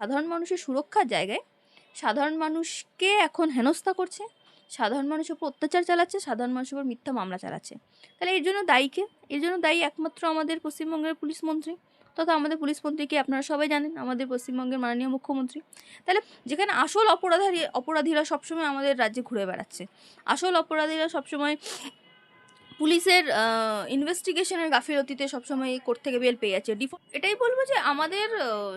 সাধারণ মানুষের সুরক্ষার জায়গায় সাধারণ মানুষকে এখন হেনস্থা করছে, সাধারণ মানুষের উপর অত্যাচার চালাচ্ছে, সাধারণ মানুষের উপর মিথ্যা মামলা চালাচ্ছে। তাহলে এর জন্য দায়ী কে? এর জন্য দায়ী একমাত্র আমাদের পশ্চিমবঙ্গের পুলিশ মন্ত্রী। তথা আমাদের পুলিশ মন্ত্রীকে আপনারা সবাই জানেন, আমাদের পশ্চিমবঙ্গের মাননীয় মুখ্যমন্ত্রী। তাহলে যেখানে আসল অপরাধী, অপরাধীরা সবসময় আমাদের রাজ্যে ঘুরে বেড়াচ্ছে। আসল অপরাধীরা সবসময় পুলিশের ইনভেস্টিগেশনের গাফিলতিতে সবসময় কোর্ট থেকে বেল পেয়ে যাচ্ছে। এটাই বলব যে আমাদের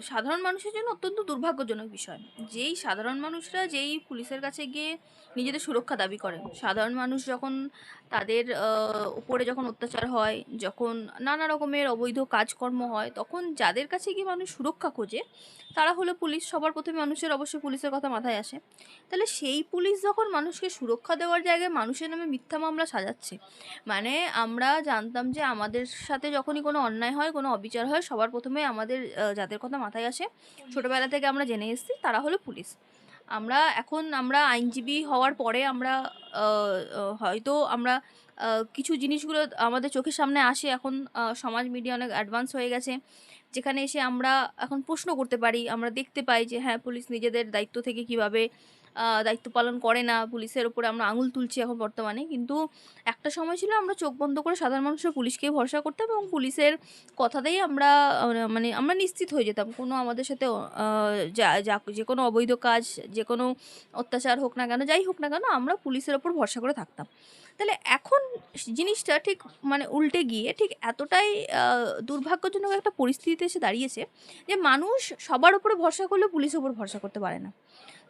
সাধারণ মানুষের জন্য অত্যন্ত দুর্ভাগ্যজনক বিষয়। যেই সাধারণ মানুষরা যেই পুলিশের কাছে গিয়ে নিজেদের সুরক্ষা দাবি করে সাধারণ মানুষ যখন তাদের উপরে যখন অত্যাচার হয়, যখন নানা রকমের অবৈধ কাজকর্ম হয়, তখন যাদের কাছে গিয়ে মানুষ সুরক্ষা খোঁজে, তারা হলো পুলিশ। সবার প্রথমে মানুষের অবশ্যই পুলিশের কথা মাথায় আসে। তাহলে সেই পুলিশ যখন মানুষকে সুরক্ষা দেওয়ার জায়গায় মানুষের নামে মিথ্যা মামলা সাজাচ্ছে মানে আমরা জানতাম যে আমাদের সাথে যখনই কোনো অন্যায় হয়, কোনো অবিচার হয়, সবার প্রথমে আমাদের যাদের কথা মাথায় আসে, ছোটোবেলা থেকে আমরা জেনে এসেছি, তারা হলো পুলিশ। আমরা এখন আমরা আইনজীবী হওয়ার পরে আমরা হয়তো আমরা কিছু জিনিসগুলো আমাদের চোখের সামনে আসে এখন সমাজ মিডিয়া অনেক অ্যাডভান্স হয়ে গেছে, যেখানে এসে আমরা এখন প্রশ্ন করতে পারি, আমরা দেখতে পাই যে হ্যাঁ পুলিশ নিজেদের দায়িত্ব থেকে কীভাবে দায়িত্ব পালন করে না, পুলিশের ওপরে আমরা আঙুল তুলছি এখন বর্তমানে। কিন্তু একটা সময় ছিল আমরা চোখ বন্ধ করে সাধারণ মানুষের পুলিশকেই ভরসা করতাম এবং পুলিশের কথাতেই আমরা মানে আমরা নিশ্চিত হয়ে যেতাম। কোনো আমাদের সাথে যা যা কোনো অবৈধ কাজ, যে কোনো অত্যাচার হোক না কেন, যাই হোক না কেন, আমরা পুলিশের ওপর ভরসা করে থাকতাম। তাহলে এখন জিনিসটা ঠিক মানে উল্টে গিয়ে ঠিক এতটাই দুর্ভাগ্যজনক একটা পরিস্থিতিতে এসে দাঁড়িয়েছে যে মানুষ সবার উপরে ভরসা করলে পুলিশের উপর ভরসা করতে পারে না।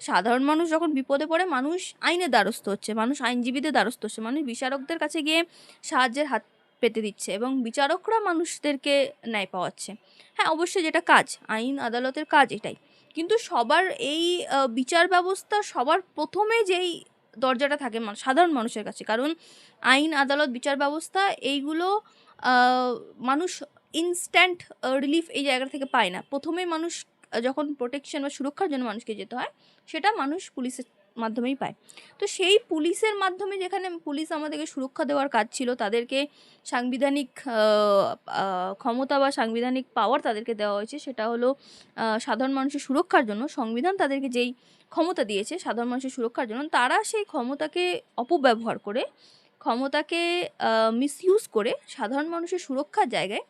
সাধারণ মানুষ যখন বিপদে পড়ে, মানুষ আইনের দ্বারস্থ হচ্ছে, মানুষ আইনজীবীদের দ্বারস্থ হচ্ছে, মানুষ বিচারকদের কাছে গিয়ে সাহায্যের হাত পেতে দিচ্ছে এবং বিচারকরা মানুষদেরকে ন্যায় পাওয়াচ্ছে। হ্যাঁ অবশ্যই যেটা কাজ, আইন, আদালতের কাজ এটাই। কিন্তু সবার এই বিচার ব্যবস্থা সবার প্রথমে যেই দরজাটা থাকে সাধারণ মানুষের কাছে, কারণ আইন, আদালত, বিচার ব্যবস্থা এইগুলো মানুষ ইনস্ট্যান্ট রিলিফ এই জায়গা থেকে পায় না। প্রথমে মানুষ যখন প্রোটেকশন বা সুরক্ষার জন্য মানুষকে যেতে হয়, সেটা মানুষ পুলিশের মাধ্যমেই পায়। তো সেই পুলিশের মাধ্যমে যেখানে পুলিশ আমাদেরকে সুরক্ষা দেওয়ার কাজ ছিল, তাদেরকে সাংবিধানিক ক্ষমতা বা সাংবিধানিক পাওয়ার তাদেরকে দেওয়া হয়েছে, সেটা হলো সাধারণ মানুষের সুরক্ষার জন্য সংবিধান তাদেরকে যেই ক্ষমতা দিয়েছে, সাধারণ মানুষের সুরক্ষার জন্য, তারা সেই ক্ষমতাকে অপব্যবহার করে, ক্ষমতাকে মিসইউজ করে সাধারণ মানুষের সুরক্ষার জায়গায়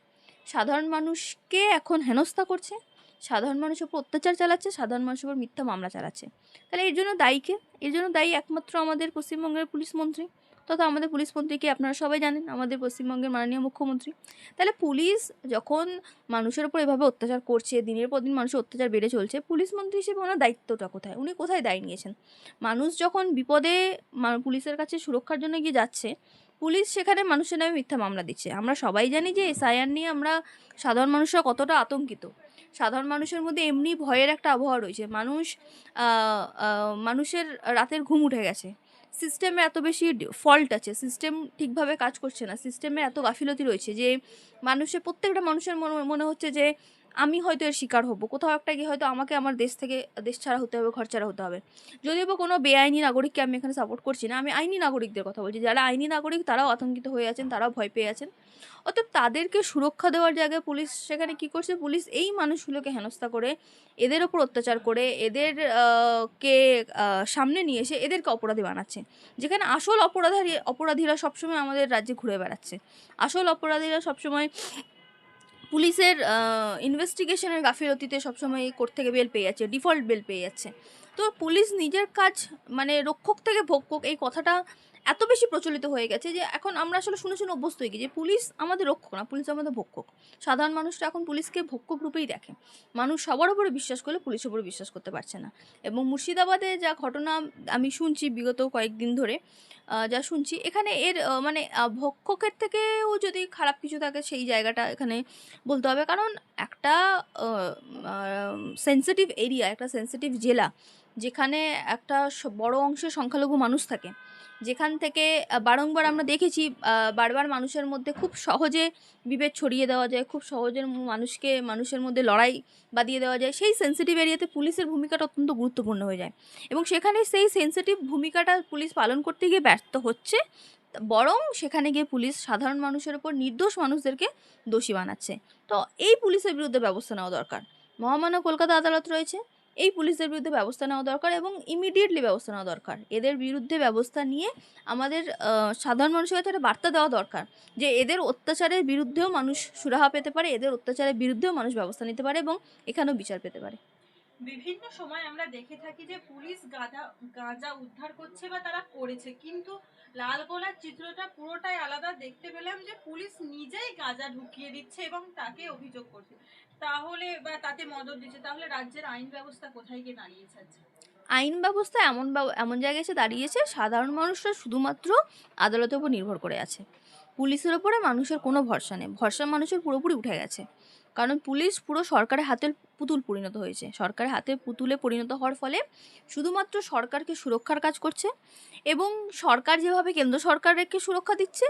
সাধারণ মানুষকে এখন হেনস্থা করছে। সাধারণ মানুষের উপর অত্যাচার চালাচ্ছে, সাধারণ মানুষের উপর মিথ্যা মামলা চালাচ্ছে। তাহলে এর জন্য দায়ী কে? এর জন্য দায়ী একমাত্র আমাদের পশ্চিমবঙ্গের পুলিশ মন্ত্রী। তথা আমাদের পুলিশ মন্ত্রীকে আপনারা সবাই জানেন, আমাদের পশ্চিমবঙ্গের মাননীয় মুখ্যমন্ত্রী। তাহলে পুলিশ যখন মানুষের উপর এভাবে অত্যাচার করছে, দিনের পর দিন মানুষের অত্যাচার বেড়ে চলছে, পুলিশ মন্ত্রী হিসেবে ওনার দায়িত্বটা কোথায়? উনি কোথায় দায়ী নিয়েছেন? মানুষ যখন বিপদে পুলিশের কাছে সুরক্ষার জন্য গিয়ে যাচ্ছে, পুলিশ সেখানে মানুষের নামে মিথ্যা মামলা দিচ্ছে। আমরা সবাই জানি যে এসআইআর নিয়ে আমরা সাধারণ মানুষরা কতটা আতঙ্কিত। সাধারণ মানুষের মধ্যে এমনি ভয়ের একটা আবহাওয়া রয়েছে। মানুষ মানুষের রাতের ঘুম উঠে গেছে। সিস্টেমে এত বেশি ফল্ট আছে। সিস্টেম ঠিকভাবে কাজ করছে না। সিস্টেমে এত গাফিলতি রয়েছে যে মানুষের, প্রত্যেকটা মানুষের মনে মনে হচ্ছে যে আমি হয়তো এর শিকার হব। কোথাও একটা গিয়ে হয়তো আমাকে আমার দেশ থেকে, দেশ ছাড়া হতে হবে, ঘর ছাড়া হতে হবে। যদিও বা কোনো বেআইনি নাগরিককে আমি এখানে সাপোর্ট করছি না, আমি আইনি নাগরিকদের কথা বলছি। যারা আইনি নাগরিক, তারাও আতঙ্কিত হয়ে আছেন, তারাও ভয় পেয়ে আছেন। অতএব তাদেরকে সুরক্ষা দেওয়ার জায়গায় পুলিশ সেখানে কি করছে, পুলিশ এই মানুষগুলোকে হেনস্থা করে, এদের ওপর অত্যাচার করে, এদের কে সামনে নিয়ে এসে এদেরকে অপরাধী বানাচ্ছে। যেখানে আসল অপরাধী অপরাধীরা সবসময় আমাদের রাজ্যে ঘুরে বেড়াচ্ছে। আসল অপরাধীরা সবসময় পুলিশের ইনভেস্টিগেশনের গাফিলতিতে সবসময় কোর্ট থেকে বেল পেয়ে যাচ্ছে ডিফল্ট বেল পেয়ে যাচ্ছে। তো পুলিশ নিজের কাজ মানে রক্ষক থেকে ভক্ষক, এই কথাটা এত বেশি প্রচলিত হয়ে গেছে যে এখন আমরা আসলে শুনে শুনে অভ্যস্ত হয়ে গেছি যে পুলিশ আমাদের রক্ষক না, পুলিশ আমাদের ভক্ষক। সাধারণ মানুষরা এখন পুলিশকে ভক্ষক রূপেই দেখে। মানুষ সবার উপরে বিশ্বাস করলে পুলিশের উপরে বিশ্বাস করতে পারছে না। এবং মুর্শিদাবাদে যা ঘটনা আমি শুনছি বিগত কয়েকদিন ধরে যা শুনছি, এখানে এর মানে ভক্ষকের থেকেও যদি খারাপ কিছু থাকে সেই জায়গাটা এখানে বলতে হবে। কারণ একটা সেন্সিটিভ এরিয়া একটা সেন্সিটিভ জেলা যেখানে একটা বড় অংশের সংখ্যালঘু মানুষ থাকে। যেখান থেকে বারংবার আমরা দেখেছি বারবার মানুষের মধ্যে খুব সহজে বিভেদ ছড়িয়ে দেওয়া যায়, খুব সহজে মানুষকে, মানুষের মধ্যে লড়াই বাদিয়ে দেওয়া যায়। সেই সেন্সিটিভ এরিয়াতে পুলিশের ভূমিকাটা অত্যন্ত গুরুত্বপূর্ণ হয়ে যায়। এবং সেখানে সেই সেন্সিটিভ ভূমিকাটা পুলিশ পালন করতে গিয়ে ব্যর্থ হচ্ছে, বরং সেখানে গিয়ে পুলিশ সাধারণ মানুষের উপর নির্দোষ মানুষদেরকে দোষী বানাচ্ছে। তো এই পুলিশের বিরুদ্ধে ব্যবস্থা নেওয়া দরকার। মহামান্য কলকাতা আদালত রয়েছে। এই পুলিশদের বিরুদ্ধে ব্যবস্থা নেওয়া দরকার এবং ইমিডিয়েটলি ব্যবস্থা নেওয়া দরকার। এদের বিরুদ্ধে ব্যবস্থা নিয়ে আমাদের সাধারণ মানুষের কাছে একটা বার্তা দেওয়া দরকার যে এদের অত্যাচারের বিরুদ্ধেও মানুষ সুরাহা পেতে পারে, এদের অত্যাচারের বিরুদ্ধেও মানুষ ব্যবস্থা নিতে পারে এবং এখানেও বিচার পেতে পারে। বিভিন্ন সময় আমরা দেখে থাকি যে পুলিশ গাঁজা গাঁজা উদ্ধার করছে বা তারা করেছে, কিন্তু লালগোলার চিত্রটা পুরোটাই আলাদা। দেখতে পেলাম যে পুলিশ নিজেই গাঁজা ঢুকিয়ে দিচ্ছে এবং তাকে অভিযোগ করছে। তাহলে বা তাতে মদত দিচ্ছে, তাহলে রাজ্যের আইন ব্যবস্থা কোথায় গিয়ে দাঁড়িয়েছে আজকে? আইন ব্যবস্থা এমন এমন জায়গায় এসে দাঁড়িয়েছে, সাধারণ মানুষরা শুধুমাত্র আদালতের উপর নির্ভর করে আছে। পুলিশের ওপরে মানুষের কোনো ভরসা নেই ভরসা মানুষের পুরোপুরি উঠে গেছে। কারণ পুলিশ পুরো সরকারের হাতের পুতুল পরিণত হয়েছে। সরকারের হাতে পুতুলে পরিণত হওয়ার ফলে শুধুমাত্র সরকারকে সুরক্ষার কাজ করছে এবং সরকার যেভাবে কেন্দ্র সরকারকে সুরক্ষা দিচ্ছে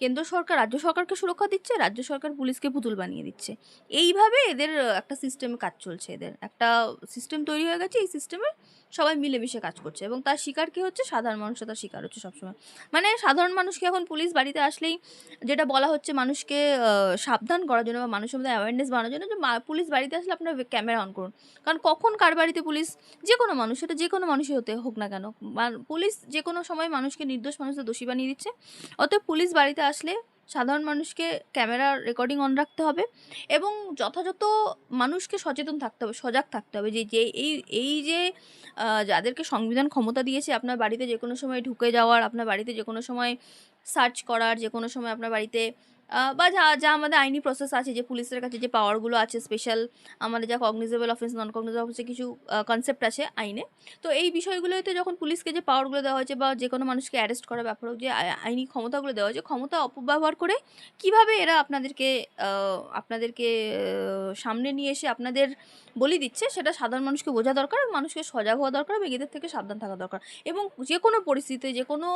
কেন্দ্র সরকার, রাজ্য সরকারকে সুরক্ষা দিচ্ছে, রাজ্য সরকার পুলিশকে পুতুল বানিয়ে দিচ্ছে। এইভাবে এদের, একটা সিস্টেমে কাজ চলছে এদের। একটা সিস্টেম তৈরি হয়ে গেছে, এই সিস্টেমে সবাই মিলেমিশে কাজ করছে এবং তার শিকার কি হচ্ছে সাধারণ মানুষরা তার শিকার হচ্ছে সবসময়। মানে সাধারণ মানুষকে এখন পুলিশ বাড়িতে আসলেই যেটা বলা হচ্ছে মানুষকে সাবধান করার জন্য বা মানুষের মধ্যে অ্যাওয়ারনেস বাড়ানোর জন্য যে পুলিশ বাড়িতে আসলে আপনার ক্যামেরা অন করুন। কারণ কখন কার বাড়িতে পুলিশ যে কোনো মানুষ, সেটা যে কোনো মানুষই হতে হোক না কেন। পুলিশ যে কোনো সময় মানুষকে নির্দোষ মানুষদের দোষী বানিয়ে দিচ্ছে। অতএব পুলিশ বাড়িতে আসলে সাধারণ মানুষকে ক্যামেরা রেকর্ডিং অন রাখতে হবে এবং যথাযথ মানুষকে সচেতন থাকতে হবে, সজাগ থাকতে হবে যে যে এই এই যে যাদেরকে সংবিধান ক্ষমতা দিয়েছে আপনার বাড়িতে যে কোনো সময় ঢুকে যাওয়ার, আপনার বাড়িতে যে কোনো সময় সার্চ করার যে কোনো সময় আপনার বাড়িতে বা যা যা আমাদের আইনি প্রসেস আছে, যে পুলিশের কাছে যে পাওয়ারগুলো আছে স্পেশাল আমাদের যা কগনিজেবল অফেন্স নন কগনিজেবল অফেন্সে কিছু কনসেপ্ট আছে আইনে। তো এই বিষয়গুলোতে যখন পুলিশকে যে পাওয়ারগুলো দেওয়া হয়েছে বা যে কোনো মানুষকে অ্যারেস্ট করার ব্যাপারে যে আই- আইনি ক্ষমতাগুলো দেওয়া হয়েছে, ক্ষমতা অপব্যবহার করে কীভাবে এরা আপনাদেরকে আপনাদেরকে সামনে নিয়ে এসে আপনাদের বলি দিচ্ছে, সেটা সাধারণ মানুষকে বোঝা দরকার মানুষকে সজাগ হওয়া দরকার এবং এদের থেকে সাবধান থাকা দরকার। এবং যে কোনো পরিস্থিতিতে, যে কোনো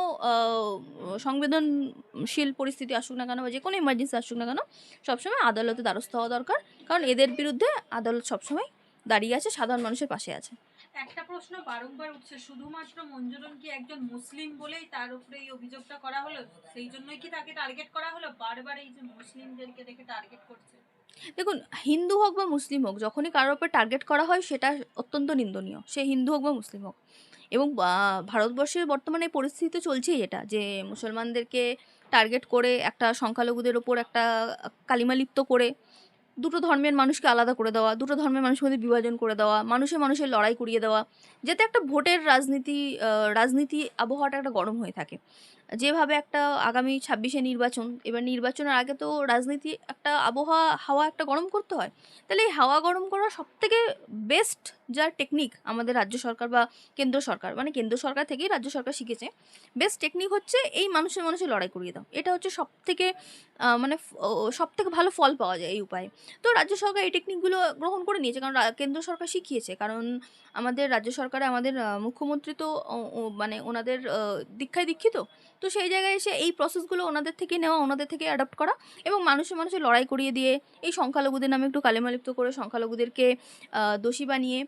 সংবেদনশীল পরিস্থিতি আসুক না কেন বা যে কোনো ইমার্জেন্সি আসুক না কেন সবসময় আদালতে দ্বারস্থ হওয়া দরকার। কারণ এদের বিরুদ্ধে আদালত সবসময় দাঁড়িয়ে আছে সাধারণ মানুষের পাশে আছে। একটা প্রশ্ন বারংবার উঠছে শুধুমাত্র মঞ্জুরন কি একজন মুসলিম বলেই তার উপরে এই অভিযোগটা করা হলো? সেই জন্যই কি তাকে টার্গেট করা হলো? বারবার এই যে মুসলিমদেরকে দেখে টার্গেট করছে। দেখুন হিন্দু হোক বা মুসলিম হোক যখনই কারোর উপর টার্গেট করা হয় সেটা অত্যন্ত নিন্দনীয়। সে হিন্দু হোক বা মুসলিম হোক। এবং ভারতবর্ষের বর্তমানে পরিস্থিতি চলছেই এটা যে মুসলমানদেরকে টার্গেট করে একটা সংখ্যালঘুদের ওপর একটা কালিমালিপ্ত করে দুটো ধর্মের মানুষকে আলাদা করে দেওয়া, দুটো ধর্মের মানুষের মধ্যে বিভাজন করে দেওয়া, মানুষে মানুষের লড়াই করিয়ে দেওয়া, যাতে একটা ভোটের রাজনীতি রাজনীতি আবহাওয়াটা একটা গরম হয়ে থাকে। যেভাবে একটা আগামী ছাব্বিশে নির্বাচন, এবার নির্বাচনের আগে তো রাজনীতি একটা আবহাওয়া, হাওয়া একটা গরম করতে হয়। তাহলে এই হাওয়া গরম করার সব থেকে বেস্ট যা টেকনিক আমাদের রাজ্য সরকার বা কেন্দ্র সরকার মানে কেন্দ্র সরকার থেকেই রাজ্য সরকার শিখেছে। বেস্ট টেকনিক হচ্ছে, এই মানুষের মানুষের লড়াই করিয়ে দাও। এটা হচ্ছে সব থেকে মানে সব থেকে ভালো ফল পাওয়া যায় এই উপায়ে। তো রাজ্য সরকার এই টেকনিকগুলো গ্রহণ করে নিয়েছে, কারণ কেন্দ্র সরকার শিখিয়েছে। কারণ আমাদের রাজ্য সরকারে আমাদের মুখ্যমন্ত্রী তো মানে ওনাদের দীক্ষায় দীক্ষিত। তো সেই জায়গায় এসে এই প্রসেসগুলো ওনাদের থেকে নেওয়া, ওনাদের থেকে অ্যাডাপ্ট করা এবং মানুষের মানুষের লড়াই করিয়ে দিয়ে এই সংখ্যালঘুদের নামে একটু কালেমালিপ্ত করে সংখ্যালঘুদেরকে দোষী বানিয়ে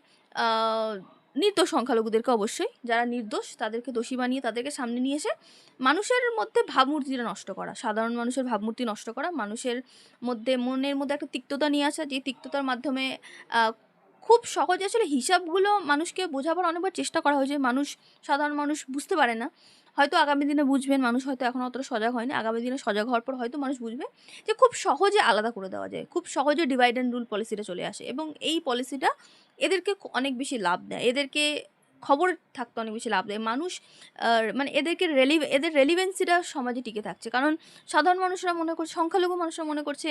নির্দোষ সংখ্যালঘুদেরকে অবশ্যই, যারা নির্দোষ তাদেরকে দোষী বানিয়ে তাদেরকে সামনে নিয়ে এসে মানুষের মধ্যে ভাবমূর্তিটা নষ্ট করা, সাধারণ মানুষের ভাবমূর্তি নষ্ট করা, মানুষের মধ্যে মনের মধ্যে একটা তিক্ততা নিয়ে আসা, যে তিক্ততার মাধ্যমে খুব সহজে আসলে হিসাবগুলো মানুষকে বোঝাবার অনেকবার চেষ্টা করা হয়েছে মানুষ, সাধারণ মানুষ বুঝতে পারে না। হয়তো আগামী দিনে বুঝবেন, মানুষ হয়তো এখন অতটা সজাগ হয়নি। আগামী দিনে সজাগ হওয়ার পর হয়তো মানুষ বুঝবে যে খুব সহজে আলাদা করে দেওয়া যায়, খুব সহজে ডিভাইড অ্যান্ড রুল পলিসিটা চলে আসে এবং এই পলিসিটা এদেরকে অনেক বেশি লাভ দেয়। এদেরকে খবর থাকতে অনেক বেশি লাভ দেয়। মানুষ মানে এদেরকে রেলি এদের রেলিভেন্সিটা সমাজে টিকে থাকছে। কারণ সাধারণ মানুষরা মনে করছে সংখ্যালঘু মানুষরা মনে করছে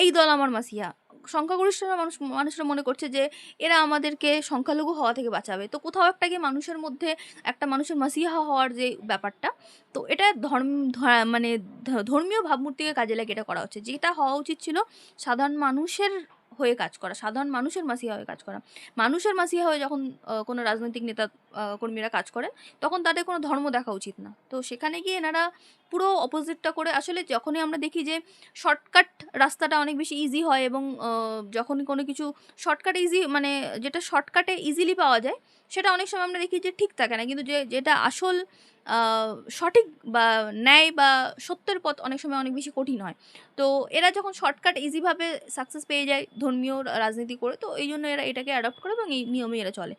এই দল আমার মাসিয়া। সংখ্যাগরিষ্ঠরা মানুষ, মানুষরা মনে করছে যে এরা আমাদেরকে সংখ্যালঘু হওয়া থেকে বাঁচাবে। তো কোথাও একটা গিয়ে মানুষের মধ্যে একটা মানুষের মাসিহা হওয়ার যে ব্যাপারটা, তো এটা ধর্ম মানে ধর্মীয় ভাবমূর্তিকে কাজে লাগে এটা করা হচ্ছে। যেটা হওয়া উচিত ছিল সাধারণ মানুষের হয়ে কাজ করা সাধারণ মানুষের মাসিহা হয়ে কাজ করা। মানুষের মাসিহা হয়ে যখন কোনো রাজনৈতিক নেতা কর্মীরা কাজ করেন তখন তাদের কোনো ধর্ম দেখা উচিত না। তো সেখানে গিয়ে এনারা পুরো অপোজিটটা করে আসলে যখনই আমরা দেখি যে শর্টকাট রাস্তাটা অনেক বেশি ইজি হয় এবং আহ, যখনই কোনো কিছু শর্টকাট ইজি মানে যেটা শর্টকাটে ইজিলি পাওয়া যায় সেটা অনেক সময় আমরা দেখি যে ঠিক থাকে না। কিন্তু যে যেটা আসল সঠিক বা ন্যায় বা সত্যের পথ অনেক সময় অনেক বেশি কঠিন হয়। তো এরা যখন শর্টকাট ইজিভাবে সাকসেস পেয়ে যায় ধর্মীয় রাজনীতি করে, তো এই জন্য এরা এটাকে অ্যাডপ্ট করে এবং এই নিয়মে এরা চলে।